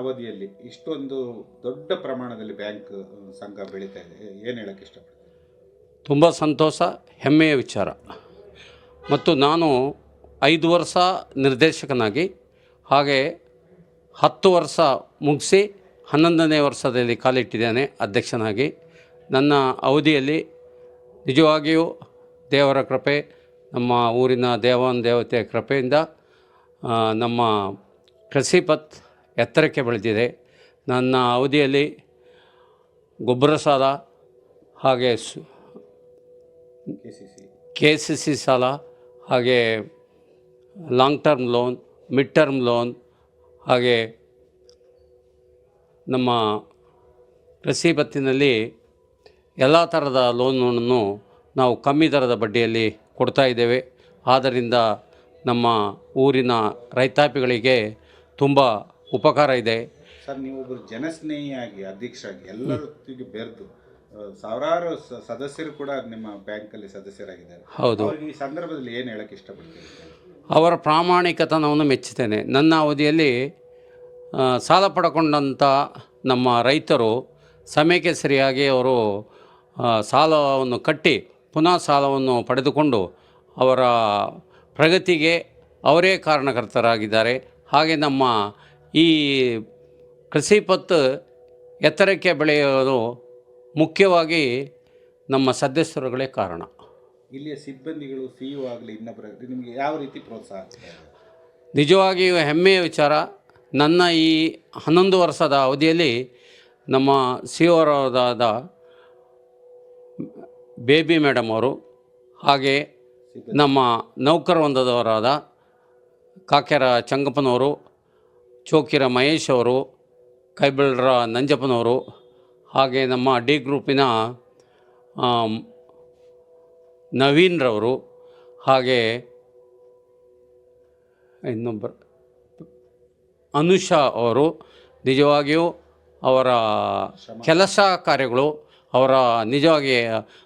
ಅವಧಿಯಲ್ಲಿ ಇಷ್ಟೊಂದು ದೊಡ್ಡ ಪ್ರಮಾಣದಲ್ಲಿ ಬ್ಯಾಂಕ್ ಸಂಘ ಬೆಳೀತಾ ಇದೆ. ಏನು ಹೇಳಕ್ಕೆ ಇಷ್ಟಪಡ್ತೀನಿ ತುಂಬ ಸಂತೋಷ, ಹೆಮ್ಮೆಯ ವಿಚಾರ. ಮತ್ತು ನಾನು ಐದು ವರ್ಷ ನಿರ್ದೇಶಕನಾಗಿ, ಹಾಗೆ ಹತ್ತು ವರ್ಷ ಮುಗಿಸಿ ಹನ್ನೊಂದನೇ ವರ್ಷದಲ್ಲಿ ಕಾಲಿಟ್ಟಿದ್ದೇನೆ ಅಧ್ಯಕ್ಷನಾಗಿ. ನನ್ನ ಅವಧಿಯಲ್ಲಿ ನಿಜವಾಗಿಯೂ ದೇವರ ಕೃಪೆ, ನಮ್ಮ ಊರಿನ ದೇವಾನ್ ದೇವತೆಯ ಕೃಪೆಯಿಂದ ನಮ್ಮ ಕೃಷಿಪತ್ ಎತ್ತರಕ್ಕೆ ಬೆಳೆದಿದೆ. ನನ್ನ ಅವಧಿಯಲ್ಲಿ ಗೊಬ್ಬರ ಸಾಲ ಹಾಗೆ ಸು ಕೆ ಸಿ ಸಿ ಸಾಲ ಹಾಗೆ long term loan mid term loan ಹಾಗೆ ನಮ್ಮ ಕೃಷಿ ಬತ್ತಿನಲ್ಲಿ ಎಲ್ಲ ಥರದ ಲೋನನ್ನು ನಾವು ಕಮ್ಮಿ ದರದ ಬಡ್ಡಿಯಲ್ಲಿ ಕೊಡ್ತಾ ಇದ್ದೇವೆ. ಆದ್ದರಿಂದ ನಮ್ಮ ಊರಿನ ರೈತಾಪಿಗಳಿಗೆ ತುಂಬ ಉಪಕಾರ ಇದೆ. ಸರ್ ನೀವೊಬ್ಬರು ಜನಸ್ನೇಹಿಯಾಗಿ ಅಧ್ಯಕ್ಷರಾಗಿ ಎಲ್ಲರೊತ್ತಿಗೆ ಬೆರೆದು ಸಾವಿರಾರು ಸದಸ್ಯರು ಕೂಡ ನಿಮ್ಮ ಬ್ಯಾಂಕಲ್ಲಿ ಸದಸ್ಯರಾಗಿದ್ದಾರೆ. ಹೌದು. ಈ ಸಂದರ್ಭದಲ್ಲಿ ಏನು ಹೇಳಕ್ಕೆ ಇಷ್ಟಪಡ್ತೀನಿ ಅವರ ಪ್ರಾಮಾಣಿಕತನವನ್ನು ಮೆಚ್ಚುತ್ತೇನೆ ನನ್ನ ಅವಧಿಯಲ್ಲಿ ಸಾಲ ಪಡ್ಕೊಂಡಂಥ ನಮ್ಮ ರೈತರು ಸಮಯಕ್ಕೆ ಸರಿಯಾಗಿ ಅವರು ಸಾಲವನ್ನು ಕಟ್ಟಿ ಪುನಃ ಸಾಲವನ್ನು ಪಡೆದುಕೊಂಡು ಅವರ ಪ್ರಗತಿಗೆ ಅವರೇ ಕಾರಣಕರ್ತರಾಗಿದ್ದಾರೆ. ಹಾಗೆ ನಮ್ಮ ಈ ಕೃಷಿ ಪತ್ತು ಎತ್ತರಕ್ಕೆ ಬೆಳೆಯೋದು ಮುಖ್ಯವಾಗಿ ನಮ್ಮ ಸದಸ್ಯರುಗಳೇ ಕಾರಣ. ಇಲ್ಲಿಯ ಸಿಬ್ಬಂದಿಗಳು ಸಿ ಯು ಆಗಲಿ ಇನ್ನೊಬ್ಬರ ನಿಮಗೆ ಯಾವ ರೀತಿ ಪ್ರೋತ್ಸಾಹ? ನಿಜವಾಗಿಯೂ ಹೆಮ್ಮೆಯ ವಿಚಾರ. ನನ್ನ ಈ ಹನ್ನೊಂದು ವರ್ಷದ ಅವಧಿಯಲ್ಲಿ ನಮ್ಮ ಸಿ ಅವರಾದ ಬೇಬಿ ಮೇಡಮ್ ಅವರು ಹಾಗೆ ನಮ್ಮ ನೌಕರ ವೃಂದದವರಾದ ಕಾಕೆರ ಚಂಗಪ್ಪನವರು ಚೋಕಿರ ಮಹೇಶ್ ಅವರು ಕೈಬಳ್ಳರ ನಂಜಪ್ಪನವರು, ಹಾಗೆ ನಮ್ಮ ಡಿ ಗ್ರೂಪಿನ ನವೀನ್ರವರು, ಹಾಗೆ ಇನ್ನೊಬ್ಬರು, ಅನುಷಾ ಅವರು, ನಿಜವಾಗಿಯೂ ಅವರ ಕೆಲಸ ಕಾರ್ಯಗಳು, ಅವರ ನಿಜವಾಗಿ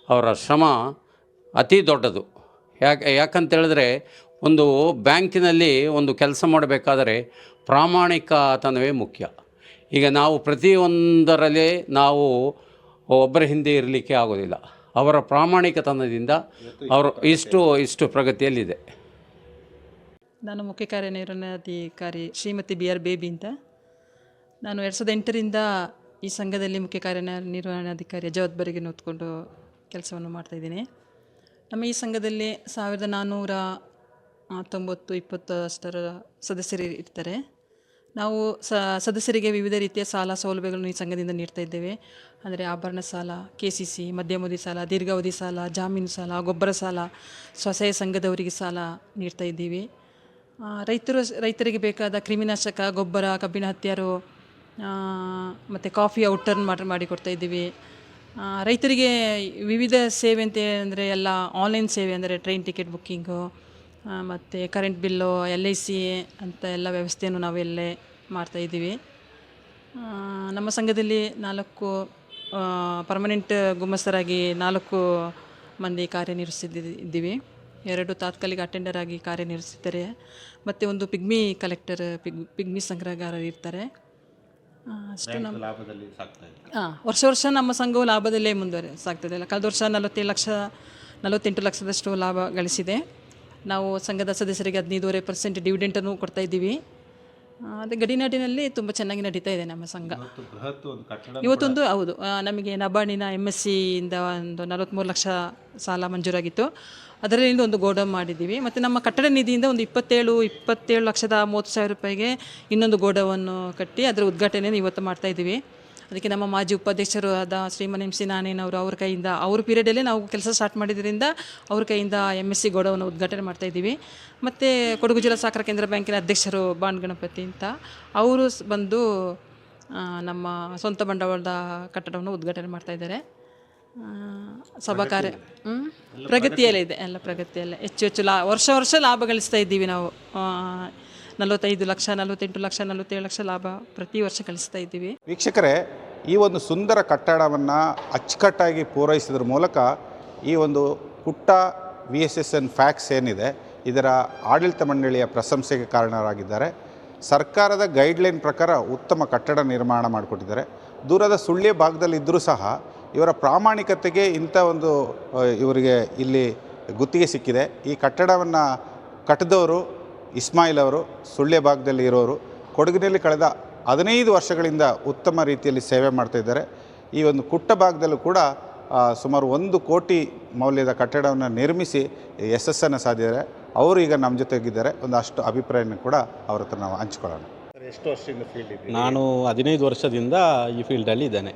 ಅವರ ಶ್ರಮ ಅತಿ ದೊಡ್ಡದು. ಯಾಕೆ ಯಾಕಂತೇಳಿದ್ರೆ ಒಂದು ಬ್ಯಾಂಕಿನಲ್ಲಿ ಒಂದು ಕೆಲಸ ಮಾಡಬೇಕಾದರೆ ಪ್ರಾಮಾಣಿಕತನವೇ ಮುಖ್ಯ. ಈಗ ನಾವು ಪ್ರತಿಯೊಂದರಲ್ಲಿ ನಾವು ಒಬ್ಬರ ಹಿಂದೆ ಇರಲಿಕ್ಕೆ ಆಗೋದಿಲ್ಲ. ಅವರ ಪ್ರಾಮಾಣಿಕತನದಿಂದ ಅವರು ಇಷ್ಟು ಇಷ್ಟು ಪ್ರಗತಿಯಲ್ಲಿದೆ. ನಾನು ಮುಖ್ಯ ಕಾರ್ಯನಿರ್ವಹಣಾಧಿಕಾರಿ ಶ್ರೀಮತಿ ಬಿ ಆರ್ ಬೇಬಿ ಅಂತ. ನಾನು ಎರಡು ಸಾವಿರದ ಎಂಟರಿಂದ ಈ ಸಂಘದಲ್ಲಿ ಮುಖ್ಯ ಕಾರ್ಯನಿರ್ವಹಣಾಧಿಕಾರಿಯ ಜವಾಬ್ದಾರಿಗೆ ಹೊತ್ಕೊಂಡು ಕೆಲಸವನ್ನು ಮಾಡ್ತಾಯಿದ್ದೀನಿ ನಮ್ಮ ಈ ಸಂಘದಲ್ಲಿ ಸಾವಿರದ ನಾನ್ನೂರ ಆ, ಇಪ್ಪತ್ತು ಅಷ್ಟರ ಸದಸ್ಯರು ಇರ್ತಾರೆ. ನಾವು ಸದಸ್ಯರಿಗೆ ವಿವಿಧ ರೀತಿಯ ಸಾಲ ಸೌಲಭ್ಯಗಳನ್ನು ಈ ಸಂಘದಿಂದ ನೀಡ್ತಾ ಇದ್ದೇವೆ. ಅಂದರೆ ಆಭರಣ ಸಾಲ ಕೆ ಸಿ ಸಿ ಮಧ್ಯಮಾವಧಿ ಸಾಲ ದೀರ್ಘಾವಧಿ ಸಾಲ ಜಾಮೀನು ಸಾಲ ಗೊಬ್ಬರ ಸಾಲ ಸ್ವಸಹಾಯ ಸಂಘದವರಿಗೆ ಸಾಲ ನೀಡ್ತಾ ಇದ್ದೀವಿ. ರೈತರು ರೈತರಿಗೆ ಬೇಕಾದ ಕ್ರಿಮಿನಾಶಕ ಗೊಬ್ಬರ ಕಬ್ಬಿಣ ಹತ್ಯಾರು ಮತ್ತು ಕಾಫಿ ಔಟರ್ನ್ ಮಾಡಿ ಮಾಡಿಕೊಡ್ತಾ ಇದ್ದೀವಿ. ರೈತರಿಗೆ ವಿವಿಧ ಸೇವೆ ಅಂತ ಅಂದರೆ ಎಲ್ಲ ಆನ್ಲೈನ್ ಸೇವೆ ಅಂದರೆ ಟ್ರೈನ್ ಟಿಕೆಟ್ ಬುಕ್ಕಿಂಗು ಮತ್ತು current bill L I C ಅಂತ ಎಲ್ಲ ವ್ಯವಸ್ಥೆಯನ್ನು ನಾವೆಲ್ಲೇ ಮಾಡ್ತಾಯಿದ್ದೀವಿ ನಮ್ಮ ಸಂಘದಲ್ಲಿ ನಾಲ್ಕು ಪರ್ಮನೆಂಟ್ ಗುಮ್ಮಸ್ತರಾಗಿ ನಾಲ್ಕು ಮಂದಿ ಕಾರ್ಯನಿರ್ವಹಿಸಿದ್ದೀವಿ. ಎರಡು ತಾತ್ಕಾಲಿಕ ಅಟೆಂಡರ್ ಆಗಿ ಕಾರ್ಯನಿರ್ವಹಿಸಿದ್ದಾರೆ. ಮತ್ತು ಒಂದು ಪಿಗ್ಮಿ ಕಲೆಕ್ಟರ್ ಪಿಗ್ ಪಿಗ್ಮಿ ಸಂಗ್ರಹಗಾರ ಇರ್ತಾರೆ. ಅಷ್ಟು ನಮ್ಮ ಹಾಂ ವರ್ಷ ವರ್ಷ ನಮ್ಮ ಸಂಘವು ಲಾಭದಲ್ಲೇ ಮುಂದುವರೆ ಸಾಗ್ತದೆ ಅಲ್ಲ ಕಳೆದ ವರ್ಷ ನಲವತ್ತೇಳು ಲಕ್ಷ ನಲವತ್ತೆಂಟು ಲಕ್ಷದಷ್ಟು ಲಾಭ ಗಳಿಸಿದೆ. ನಾವು ಸಂಘದ ಸದಸ್ಯರಿಗೆ ಹದಿನೈದೂವರೆ ಪರ್ಸೆಂಟ್ ಡಿವಿಡೆಂಟನ್ನು ಕೊಡ್ತಾ ಇದ್ದೀವಿ. ಅದೇ ಗಡಿನಾಡಿನಲ್ಲಿ ತುಂಬ ಚೆನ್ನಾಗಿ ನಡೀತಾ ಇದೆ ನಮ್ಮ ಸಂಘ. ಇವತ್ತೊಂದು ಹೌದು. ನಮಗೆ ನಬಾಣಿನ ಎಂ ಎಸ್ ಸಿಯಿಂದ ಒಂದು ನಲವತ್ತ್ಮೂರು ಲಕ್ಷ ಸಾಲ ಮಂಜೂರಾಗಿತ್ತು. ಅದರಲ್ಲಿಂದ ಒಂದು ಗೋಡೌನ್ ಮಾಡಿದ್ದೀವಿ. ಮತ್ತು ನಮ್ಮ ಕಟ್ಟಡ ನಿಧಿಯಿಂದ ಒಂದು ಇಪ್ಪತ್ತೇಳು ಇಪ್ಪತ್ತೇಳು ಲಕ್ಷದ ಮೂವತ್ತು ಸಾವಿರ ರೂಪಾಯಿಗೆ ಇನ್ನೊಂದು ಗೋಡವನ್ನು ಕಟ್ಟಿ ಅದರ ಉದ್ಘಾಟನೆಯನ್ನು ಇವತ್ತು ಮಾಡ್ತಾ ಇದ್ದೀವಿ. ಅದಕ್ಕೆ ನಮ್ಮ ಮಾಜಿ ಉಪಾಧ್ಯಕ್ಷರು ಆದ ಶ್ರೀಮನ್ ಎಂ ಸಿ ನಾನೇನವರು ಅವ್ರ ಕೈಯಿಂದ ಅವ್ರ ಪೀರಿಯಡಲ್ಲೇ ನಾವು ಕೆಲಸ ಸ್ಟಾರ್ಟ್ ಮಾಡಿದ್ರಿಂದ ಅವ್ರ ಕೈಯಿಂದ ಎಂ ಎಸ್ ಸಿ ಗೌಡವನ್ನು ಉದ್ಘಾಟನೆ ಮಾಡ್ತಾ ಇದ್ದೀವಿ. ಮತ್ತು ಕೊಡಗು ಜಿಲ್ಲಾ ಸಹಕಾರ ಕೇಂದ್ರ ಬ್ಯಾಂಕಿನ ಅಧ್ಯಕ್ಷರು ಬಾಣ್ ಗಣಪತಿ ಅಂತ ಅವರು ಬಂದು ನಮ್ಮ ಸ್ವಂತ ಬಂಡವಾಳದ ಕಟ್ಟಡವನ್ನು ಉದ್ಘಾಟನೆ ಮಾಡ್ತಾ ಇದ್ದಾರೆ. ಆ, ಸಭಾ ಕಾರ್ಯ? ಪ್ರಗತಿಯಲ್ಲೇ ಇದೆ ಎಲ್ಲ ಪ್ರಗತಿಯಲ್ಲೇ. ಹೆಚ್ಚು ಹೆಚ್ಚು ಲಾ ವರ್ಷ ವರ್ಷ ಲಾಭ ಗಳಿಸ್ತಾ ಇದ್ದೀವಿ ನಾವು. ನಲವತ್ತೈದು ಲಕ್ಷ ನಲವತ್ತೆಂಟು ಲಕ್ಷ ನಲವತ್ತೇಳು ಲಕ್ಷ ಲಾಭ ಪ್ರತಿ ವರ್ಷ ಗಳಿಸ್ತಾ ಇದ್ದೀವಿ. ವೀಕ್ಷಕರೇ ಈ ಒಂದು ಸುಂದರ ಕಟ್ಟಡವನ್ನು ಅಚ್ಚುಕಟ್ಟಾಗಿ ಪೂರೈಸಿದ್ರ ಮೂಲಕ ಈ ಒಂದು ಪುಟ್ಟ V S S N fax ಏನಿದೆ, ಇದರ ಆಡಳಿತ ಮಂಡಳಿಯ ಪ್ರಶಂಸೆಗೆ ಕಾರಣರಾಗಿದ್ದಾರೆ. ಸರ್ಕಾರದ ಗೈಡ್ಲೈನ್ ಪ್ರಕಾರ ಉತ್ತಮ ಕಟ್ಟಡ ನಿರ್ಮಾಣ ಮಾಡಿಕೊಟ್ಟಿದ್ದಾರೆ. ದೂರದ ಸುಳ್ಯ ಭಾಗದಲ್ಲಿದ್ದರೂ ಸಹ ಇವರ ಪ್ರಾಮಾಣಿಕತೆಗೆ ಇಂಥ ಒಂದು ಇವರಿಗೆ ಇಲ್ಲಿ ಗುತ್ತಿಗೆ ಸಿಕ್ಕಿದೆ. ಈ ಕಟ್ಟಡವನ್ನು ಕಟ್ಟಿದವರು ಇಸ್ಮಾಯಿಲ್ ಅವರು, ಸುಳ್ಯ ಭಾಗದಲ್ಲಿ ಇರೋರು. ಕೊಡಗಿನಲ್ಲಿ ಕಳೆದ ಹದಿನೈದು ವರ್ಷಗಳಿಂದ ಉತ್ತಮ ರೀತಿಯಲ್ಲಿ ಸೇವೆ ಮಾಡ್ತಾಯಿದ್ದಾರೆ ಈ ಒಂದು ಕುಟ್ಟ ಭಾಗದಲ್ಲೂ ಕೂಡ ಸುಮಾರು ಒಂದು ಕೋಟಿ ಮೌಲ್ಯದ ಕಟ್ಟಡವನ್ನು ನಿರ್ಮಿಸಿ ಯಶಸ್ಸನ್ನು ಸಾಧಿದ್ದಾರೆ ಅವರು ಈಗ ನಮ್ಮ ಜೊತೆಗಿದ್ದಾರೆ. ಒಂದು ಅಷ್ಟು ಅಭಿಪ್ರಾಯನ ಕೂಡ ಅವ್ರ ಹತ್ರ ನಾವು ಹಂಚ್ಕೊಳ್ಳೋಣ. ಎಷ್ಟು ವರ್ಷದಿಂದ ಫೀಲ್ಡ್ ಇದೆ ನಾನು ಹದಿನೈದು ವರ್ಷದಿಂದ ಈ ಫೀಲ್ಡಲ್ಲಿ ಇದ್ದೇನೆ.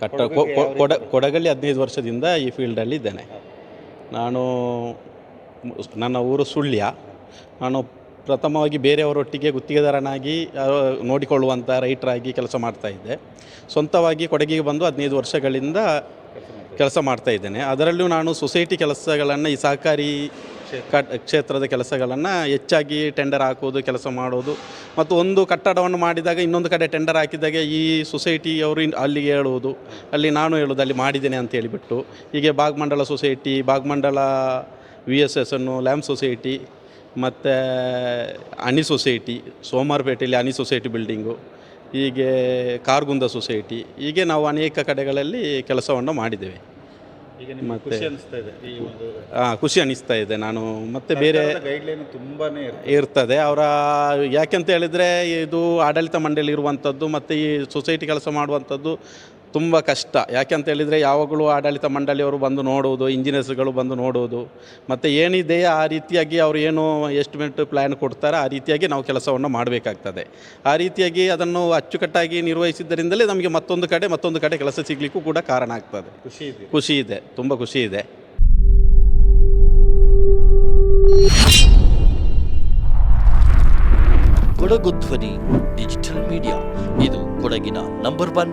ಕಟ್ಟ ಕೊ- ಕೊ- ಕೊಡ ಕೊಡಗಲ್ಲಿ ಹದಿನೈದು ವರ್ಷದಿಂದ ಈ ಫೀಲ್ಡಲ್ಲಿ ಇದ್ದೇನೆ. ನಾನು ನನ್ನ ಊರು ಸುಳ್ಯ. ನಾನು ಪ್ರಥಮವಾಗಿ ಬೇರೆಯವರೊಟ್ಟಿಗೆ ಗುತ್ತಿಗೆದಾರನಾಗಿ ನೋಡಿಕೊಳ್ಳುವಂಥ ರೈಟರಾಗಿ ಕೆಲಸ ಮಾಡ್ತಾ ಇದ್ದೆ. ಸ್ವಂತವಾಗಿ ಕೊಡಗಿಗೆ ಬಂದು ಹದಿನೈದು ವರ್ಷಗಳಿಂದ ಕೆಲಸ ಮಾಡ್ತಾ ಇದ್ದೇನೆ. ಅದರಲ್ಲೂ ನಾನು ಸೊಸೈಟಿ ಕೆಲಸಗಳನ್ನು, ಈ ಸಹಕಾರಿ ಕ್ಷೇತ್ರದ ಕೆಲಸಗಳನ್ನು ಹೆಚ್ಚಾಗಿ ಟೆಂಡರ್ ಹಾಕೋದು, ಕೆಲಸ ಮಾಡೋದು, ಮತ್ತು ಒಂದು ಕಟ್ಟಡವನ್ನು ಮಾಡಿದಾಗ ಇನ್ನೊಂದು ಕಡೆ ಟೆಂಡರ್ ಹಾಕಿದಾಗ ಈ ಸೊಸೈಟಿಯವರು ಅಲ್ಲಿಗೆ ಹೇಳುವುದು ಅಲ್ಲಿ ನಾನು ಹೇಳೋದು, ಅಲ್ಲಿ ಮಾಡಿದ್ದೇನೆ ಅಂತ ಹೇಳಿಬಿಟ್ಟು, ಹೀಗೆ Bhagamandala society Bhagamandala V S S ಅನ್ನು ಲ್ಯಾಮ್ ಸೊಸೈಟಿ ಮತ್ತು ಅಣಿ ಸೊಸೈಟಿ ಸೋಮಾರ್ಪೇಟೆಯಲ್ಲಿ ಅಣಿ ಸೊಸೈಟಿ ಬಿಲ್ಡಿಂಗು ಹೀಗೆ ಕಾರ್ಗುಂದ ಸೊಸೈಟಿ ಹೀಗೆ ನಾವು ಅನೇಕ ಕಡೆಗಳಲ್ಲಿ ಕೆಲಸವನ್ನು ಮಾಡಿದ್ದೇವೆ. ಮತ್ತೆ- ಖುಷಿ ಅನಿಸ್ತಾ ಇದೆ ಈ ಒಂದು ಹಾಂ ಖುಷಿ ಅನಿಸ್ತಾ ಇದೆ ನಾನು. ಮತ್ತೆ ಬೇರೆ ಗೈಡ್ಲೈನ್ ತುಂಬಾನೇ ಇರ್ತದೆ. ಅವರ ಯಾಕೆಂತ ಹೇಳಿದ್ರೆ ಇದು ಆಡಳಿತ ಮಂಡಳಿ ಇರುವಂಥದ್ದು ಮತ್ತು ಈ ಸೊಸೈಟಿ ಕೆಲಸ ಮಾಡುವಂಥದ್ದು ತುಂಬ ಕಷ್ಟ. ಯಾಕೆಂತ ಹೇಳಿದರೆ ಯಾವಾಗಲೂ ಆಡಳಿತ ಮಂಡಳಿಯವರು ಬಂದು ನೋಡುವುದು ಇಂಜಿನಿಯರ್ಸ್ಗಳು ಬಂದು ನೋಡುವುದು. ಮತ್ತು ಏನಿದೆ ಆ ರೀತಿಯಾಗಿ ಅವರು ಏನು ಎಸ್ಟಿಮೇಟ್ ಪ್ಲ್ಯಾನ್ ಕೊಡ್ತಾರೆ ಆ ರೀತಿಯಾಗಿ ನಾವು ಕೆಲಸವನ್ನು ಮಾಡಬೇಕಾಗ್ತದೆ. ಆ ರೀತಿಯಾಗಿ ಅದನ್ನು ಅಚ್ಚುಕಟ್ಟಾಗಿ ನಿರ್ವಹಿಸಿದ್ದರಿಂದಲೇ ನಮಗೆ ಮತ್ತೊಂದು ಕಡೆ ಮತ್ತೊಂದು ಕಡೆ ಕೆಲಸ ಸಿಗಲಿಕ್ಕೂ ಕೂಡ ಕಾರಣ ಆಗ್ತದೆ. ಖುಷಿ ಇದೆ. ಖುಷಿ ಇದೆ. ತುಂಬ ಖುಷಿ ಇದೆ. ಕೊಡಗು ಧ್ವನಿ ಡಿಜಿಟಲ್ ಮೀಡಿಯಾ ಇದು ಕೊಡಗಿನ number one